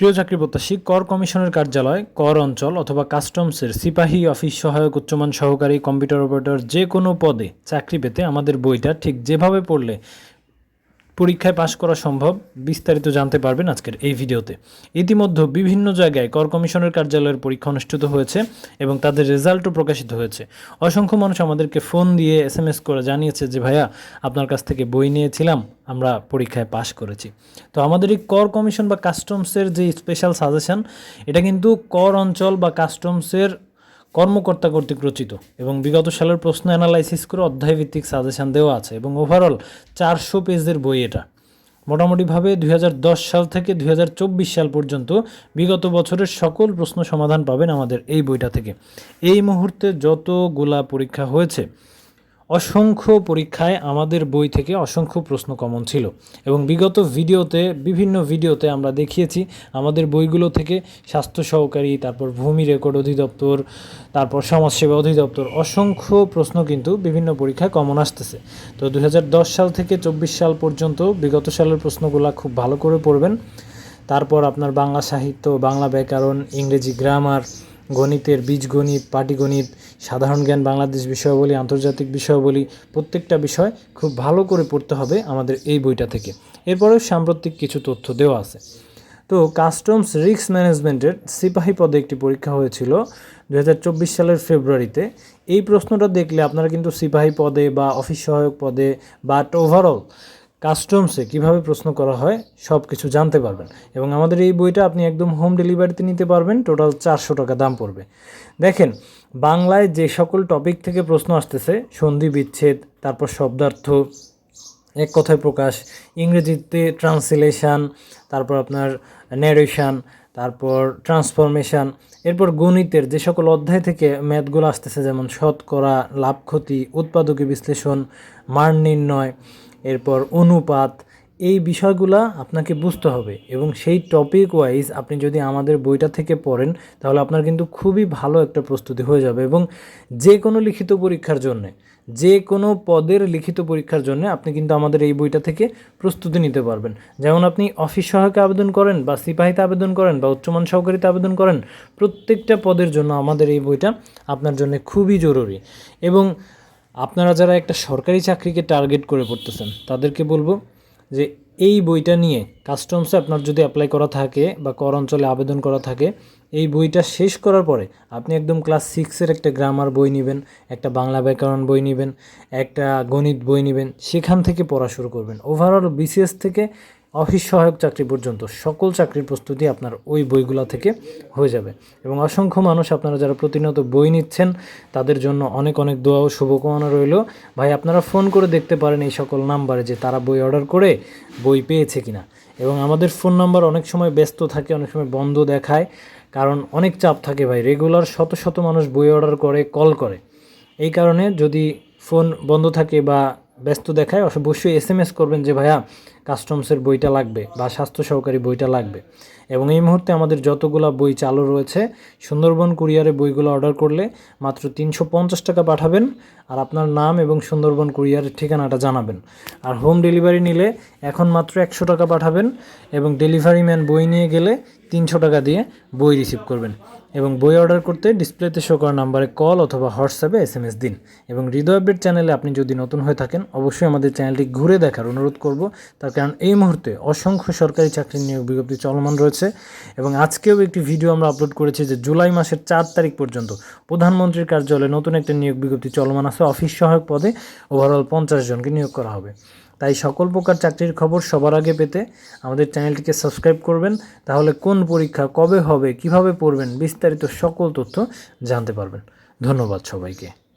প্রিয় চাকরি প্রত্যাশী, কর কমিশনের কার্যালয়, কর অঞ্চল অথবা কাস্টমসের সিপাহী অফিস সহায়ক উচ্চমান সহকারী কম্পিউটার অপারেটর যে কোনো পদে চাকরি পেতে আমাদের বইটা ঠিক যেভাবে পড়লে পরীক্ষায় পাশ করা সম্ভব, বিস্তারিত জানতে পারবেন আজকের এই ভিডিওতে। ইতিমধ্যে বিভিন্ন জায়গায় কর কমিশনের কার্যালয়ের পরীক্ষা অনুষ্ঠিত হয়েছে এবং তাদের রেজাল্টও প্রকাশিত হয়েছে। অসংখ্য মানুষ আমাদেরকে ফোন দিয়ে এস এম এস করে জানিয়েছে যে, ভাইয়া, আপনার কাছ থেকে বই নিয়েছিলাম, আমরা পরীক্ষায় পাশ করেছি। তো আমাদের এই কর কমিশন বা কাস্টমসের যে স্পেশাল সাজেশন এটা কিন্তু কর অঞ্চল বা কাস্টমসের কর্মকর্তা কর্তৃক রচিত এবং বিগত সালের প্রশ্ন অ্যানালাইসিস করে অধ্যায়ভিত্তিক সাজেশান দেওয়া আছে এবং ওভারঅল চারশো পেজের বই এটা। মোটামুটিভাবে দুই হাজার দশ সাল থেকে দুই হাজার চব্বিশ সাল পর্যন্ত বিগত বছরের সকল প্রশ্ন সমাধান পাবেন আমাদের এই বইটা থেকে। এই মুহূর্তে যতগুলা পরীক্ষা হয়েছে অসংখ্য পরীক্ষায় আমাদের বই থেকে অসংখ্য প্রশ্ন কমন ছিল এবং বিগত ভিডিওতে, বিভিন্ন ভিডিওতে আমরা দেখিয়েছি আমাদের বইগুলো থেকে স্বাস্থ্য সহকারী, তারপর ভূমি রেকর্ড অধিদপ্তর, তারপর সমাজসেবা অধিদপ্তর অসংখ্য প্রশ্ন কিন্তু বিভিন্ন পরীক্ষায় কমন আসতেছে। তো দু হাজার দশ সাল থেকে চব্বিশ সাল পর্যন্ত বিগত সালের প্রশ্নগুলো খুব ভালো করে পড়বেন। তারপর আপনার বাংলা সাহিত্য, বাংলা ব্যাকরণ, ইংরেজি গ্রামার গণিতের, বীজগণিত, পাটিগণিত, সাধারণ জ্ঞান, বাংলাদেশ বিষয়াবলী, আন্তর্জাতিক বিষয়াবলী, প্রত্যেকটা বিষয় খুব ভালো করে পড়তে হবে আমাদের এই বইটা থেকে। এরপরেও সাম্প্রতিক কিছু তথ্য দেওয়া আছে। তো কাস্টমস রিস্ক ম্যানেজমেন্টের সিপাহী পদে একটি পরীক্ষা হয়েছিল দু হাজার চব্বিশ সালের ফেব্রুয়ারিতে। এই প্রশ্নটা দেখলে আপনারা কিন্তু সিপাহী পদে বা অফিস সহায়ক পদে বাট ওভারঅল কাস্টমসে কীভাবে প্রশ্ন করা হয় সব কিছু জানতে পারবেন। এবং আমাদের এই বইটা আপনি একদম হোম ডেলিভারিতে নিতে পারবেন, টোটাল চারশো টাকা দাম পড়বে। দেখেন, বাংলায় যে সকল টপিক থেকে প্রশ্ন আসতেছে, সন্ধি বিচ্ছেদ, তারপর শব্দার্থ, এক কথায় প্রকাশ, ইংরেজিতে ট্রান্সলেশন, তারপর আপনার ন্যারেশন তারপর ট্রান্সফরমেশন এরপর গণিতের যে সকল অধ্যায় থেকে ম্যাথগুলো আসতেছে, যেমন শতকরা লাভ ক্ষতি উৎপাদকী বিশ্লেষণ, মান নির্ণয় এরপর অনুপাত, এই বিষয়গুলা আপনাকে বুঝতে হবে এবং সেই টপিক ওয়াইজ আপনি যদি আমাদের বইটা থেকে পড়েন, তাহলে আপনার কিন্তু খুবই ভালো একটা প্রস্তুতি হয়ে যাবে এবং যে কোনো লিখিত পরীক্ষার জন্যে, যে কোনো পদের লিখিত পরীক্ষার জন্য আপনি কিন্তু আমাদের এই বইটা থেকে প্রস্তুতি নিতে পারবেন। যেমন আপনি অফিস সহায়কে আবেদন করেন বা সিপাহিতে আবেদন করেন বা উচ্চমান সহকারীতে আবেদন করেন, প্রত্যেকটা পদের জন্য আমাদের এই বইটা আপনার জন্য খুবই জরুরি এবং আপনারা যারা একটা সরকারি চাকরিকে টার্গেট করে পড়তেছেন, তাদেরকে বলব যে এই বইটা নিয়ে কাস্টমসে আপনার যদি অ্যাপ্লাই করা থাকে বা কর অঞ্চলে আবেদন করা থাকে, এই বইটা শেষ করার পরে আপনি একদম ক্লাস সিক্সের একটা গ্রামার বই নেবেন, একটা বাংলা ব্যাকরণ বই নেবেন, একটা গণিত বই নেবেন, সেখান থেকে পড়া শুরু করবেন। ওভারঅল বিসিএস থেকে অফিস সহায়ক চাকরি পর্যন্ত সকল চাকরির প্রস্তুতি আপনার ওই বইগুলো থেকে হয়ে যাবে। এবং অসংখ্য মানুষ আপনারা যারা প্রতিনিয়ত বই নিচ্ছেন, তাদের জন্য অনেক অনেক দোয়া ও শুভকামনা রইল। ভাই, আপনারা ফোন করে দেখতে পারেন এই সকল নাম্বারে যে তারা বই অর্ডার করে বই পেয়েছে কিনা। এবং আমাদের ফোন নাম্বার অনেক সময় ব্যস্ত থাকে, অনেক সময় বন্ধ দেখায়, কারণ অনেক চাপ থাকে ভাই। রেগুলার শত শত মানুষ বই অর্ডার করে, কল করে। এই কারণে যদি ফোন বন্ধ থাকে বা ব্যস্ত দেখায় অবশ্যই এস এম এস করবেন যে, ভাইয়া কাস্টমসের বইটা লাগবে বা স্বাস্থ্য সহকারী বইটা লাগবে। এবং এই মুহূর্তে আমাদের যতগুলো বই চালু রয়েছে, সুন্দরবন কুরিয়ারে বইগুলো অর্ডার করলে মাত্র তিনশো পঞ্চাশ টাকা পাঠাবেন আর আপনার নাম এবং সুন্দরবন কুরিয়ারের ঠিকানাটা জানাবেন। আর হোম ডেলিভারি নিলে এখন মাত্র একশো টাকা পাঠাবেন এবং ডেলিভারি ম্যান বই নিয়ে গেলে তিনশো টাকা দিয়ে বই রিসিভ করবেন। এবং বই অর্ডার করতে ডিসপ্লেতে শো করা নাম্বারে কল অথবা হোয়াটসঅ্যাপে এস এম এস দিন। এবং হৃদয় আপডেট চ্যানেলে আপনি যদি নতুন হয়ে থাকেন, অবশ্যই আমাদের চ্যানেলটি ঘুরে দেখার অনুরোধ করব। তার কারণ এই মুহূর্তে অসংখ্য সরকারি চাকরির নিয়োগ বিজ্ঞপ্তি চলমান রয়েছে। এবং আজকেও একটি ভিডিও আমরা আপলোড করেছি যে জুলাই মাসের চার তারিখ পর্যন্ত প্রধানমন্ত্রীর কার্যালয়ে নতুন একটা নিয়োগ বিজ্ঞপ্তি চলমান আছে। অফিস সহায়ক পদে ওভারঅল পঞ্চাশ জনকে নিয়োগ করা হবে। তাই সকল প্রকার চাকরির খবর সবার আগে পেতে আমাদের চ্যানেলটিকে সাবস্ক্রাইব করবেন। তাহলে কোন পরীক্ষা কবে হবে, কীভাবে পড়বেন, বিস্তারিত সকল তথ্য জানতে পারবেন। ধন্যবাদ সবাইকে।